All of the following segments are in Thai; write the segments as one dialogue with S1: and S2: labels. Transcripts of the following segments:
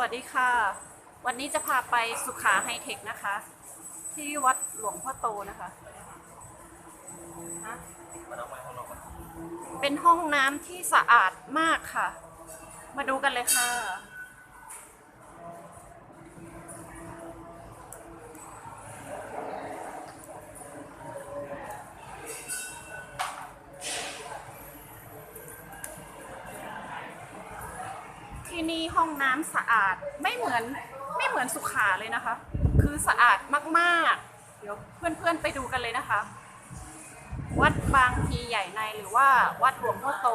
S1: วัสดีค่ะ วันนี้จะพาไปสุขาไฮเทคนะคะ ที่วัดหลวงพ่อโตนะคะะเป็นห้องน้ำที่สะอาดมากค่ะ มาดูกันเลยค่ะ ที่นี่ห้องน้ำสะอาดไม่เหมือนไม่เหมือนสุขาเลยนะคะ คือสะอาดมากๆ เดี๋ยวเพื่อนๆไปดูกันเลยนะคะ วัดบางพลีใหญ่ในหรือว่าวัดหลวงพ่อโต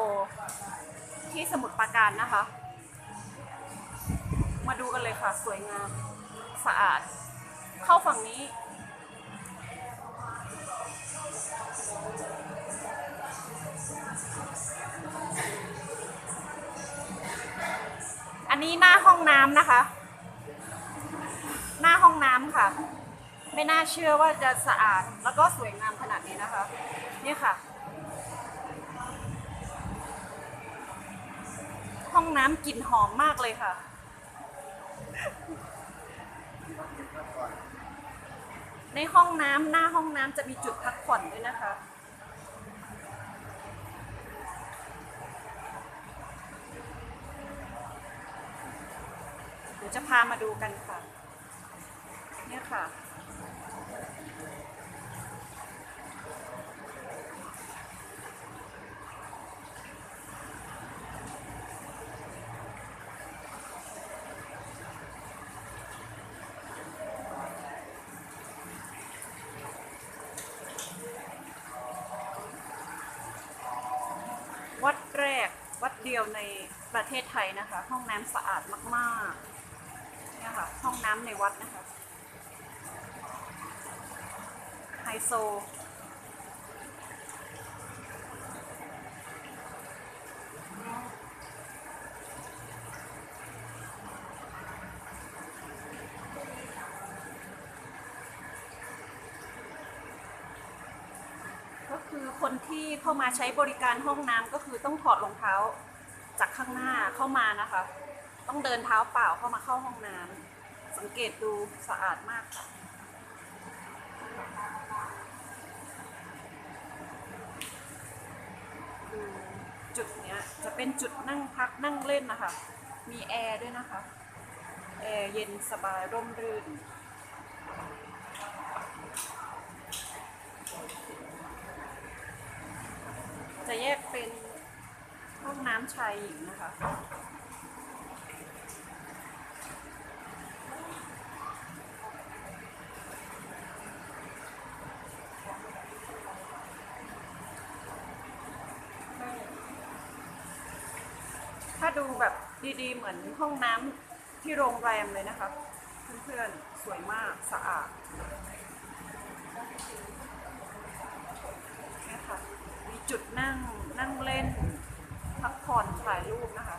S1: ที่สมุทรปราการนะคะ มาดูกันเลยค่ะ สวยงาม สะอาด เข้าฝั่งนี้อันนี้ำนะคะ หน้าห้องน้ำค่ะ ไม่น่าเชื่อว่าจะสะอาดแล้วก็สวยงามขนาดนี้นะคะ นี่ค่ะ ห้องน้ำกลิ่นหอมมากเลยค่ะในห้องน้ำหน้าห้องน้ำจะมีจุดพักผ่อนด้วยนะคะ ดี๋ยวจะพามาดูกันค่ะ เนี่ยค่ะ วัดแรกวัดเดียวในประเทศไทยนะคะ ห้องน้ำสะอาดมาก ๆ เนี่ยค่ะ ห้องน้ำในวัดนะคะ ไฮโซ ก็คือคนที่เข้ามาใช้บริการห้องน้ำก็คือต้องถอดรองเท้าจากข้างหน้าเข้ามานะคะ ต้องเดินเท้าเปล่าเข้ามาเข้าห้องน้ำสังเกตดูสะอาดมากค่ะจุดเนี้ยจะเป็นจุดนั่งพักนั่งเล่นนะคะ มีแอร์ด้วยนะคะ แอร์เย็นสบายร่มรื่นจะแยกเป็นห้องน้ำชายหญิงนะคะ ถ้าดูแบบดีๆ เหมือนห้องน้ำที่โรงแรมเลยนะคะ เพื่อนๆ สวยมากสะอาดเนี่ยค่ะมีจุดนั่งนั่งเล่น พักผ่อนถ่ายรูปนะคะ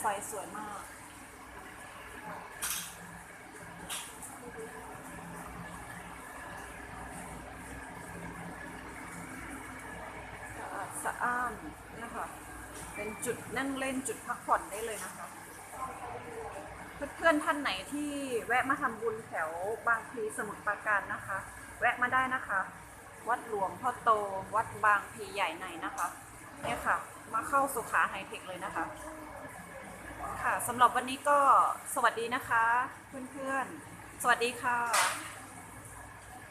S1: ไฟสวยมาก สะอาดสะอ้านนี่ค่ะเป็นจุดนั่งเล่นจุดพักผ่อนได้เลยนะคะ เพื่อนๆท่านไหนที่แวะมาทำบุญแถวบางพลีสมุทรปราการนะคะ แวะมาได้นะคะ วัดหลวงพ่อโต วัดบางพลีใหญ่ในนะคะเนี่ยค่ะ มาเข้าสุขาไฮเทคเลยนะคะ ค่ะสำหรับวันนี้ก็สวัสดีนะคะ เพื่อนๆ สวัสดีค่ะ